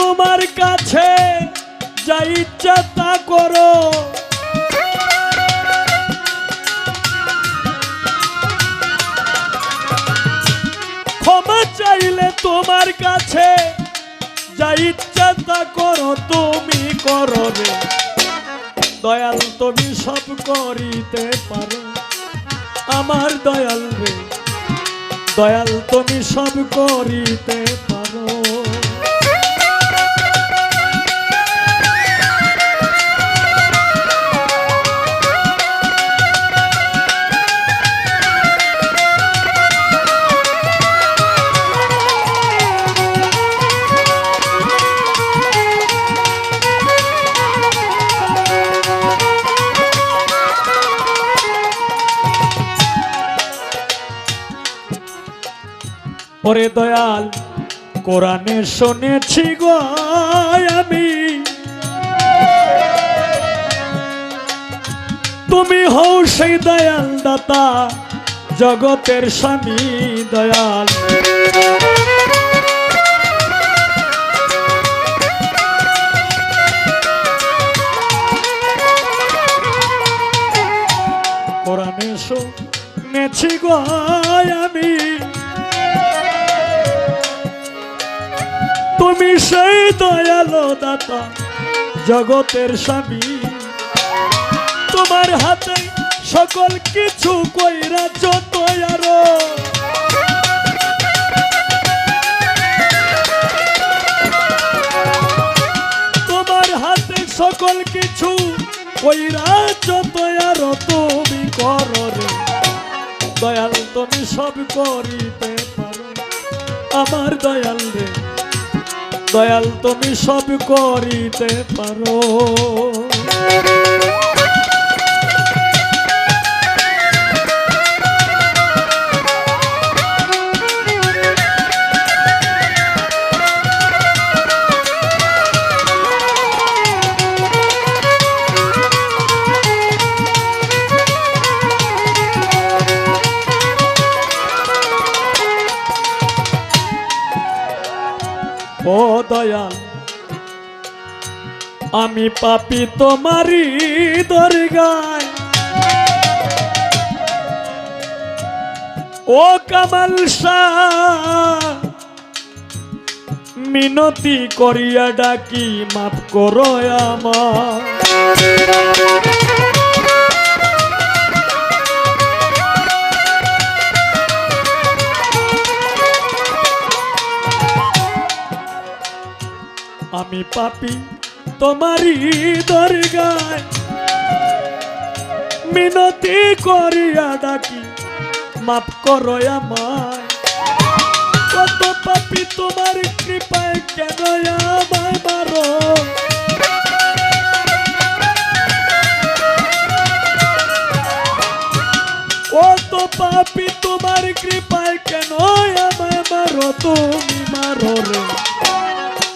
তোমার কাছে যা ইচ্ছা তা করো। ক্ষমা চাইলে তোমার কাছে যা ইচ্ছা তা করো, তুমি করো রে। দয়াল তুমি সব করিতে পারো। আমার দয়াল রে, দয়াল তুমি সব করিতে পারো। ওরে দয়াল, কোরআনে শুনেছি গো আমি। তুমি হও সেই দয়াল দাতা, জগতের স্বামী দয়াল। কোরআনে শুনেছি গো আমি। তুমি সেই দয়ালো দাতা, জগতের স্বামী। তোমার হাতে সকল কিছু কইরা যত তোমার হাতে সকল কিছু কইরা যত আরও তুমি করো দয়াল তুমি সব করিতে পারো। আমার দয়াল রে দয়াল তুমি সব করিতে পারো। দয়াল আমি পাপি তোমারই দরগায়। ও কামাল মিনতি করিয়া ডাকি মাফ করো আমার আমি পাপি, তোমারই দরগায়। মিনতি করিয়া ডাকি, মাফ করো আমায়। কত পাপি, তোমার কৃপায় কেন আমায় মারো? কত পাপি, তোমার কৃপায় কেন আমায় মারো? তুমি মারো রে।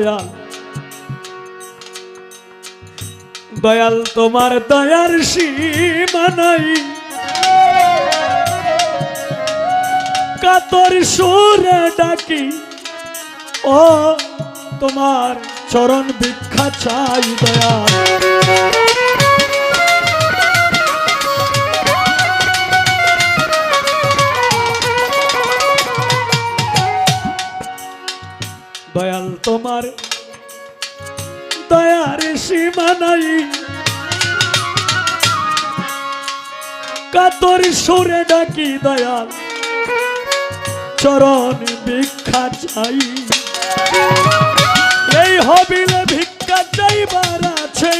দয়াল। দয়াল, তোমার দয়ার সীমা নাই। কাতর সুরে ডাকি, ও তোমার চরণ ভিক্ষা চাই দয়াল। তোমার দয়ার সীমা নাই। কাতর সুরে ডাকি দয়াল, চরণ ভিক্ষা চাই। এই হবিলে ভিক্ষা চাইবার আছে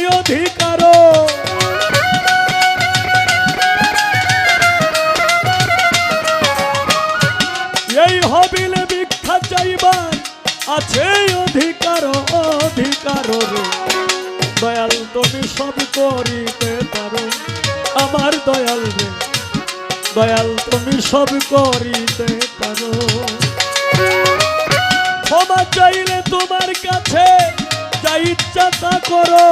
অধিকার অধিকার রে। দয়াল, তুমি সব করিতে পারো। আমার দয়াল রে। দয়াল, তুমি সব করিতে পারো। ক্ষমা চাইলে তোমার কাছে যা ইচ্ছা তা করো।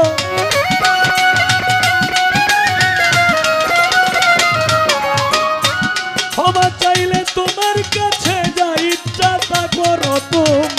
ক্ষমা চাইলে তোমার কাছে যা ইচ্ছা তা করো। তুমি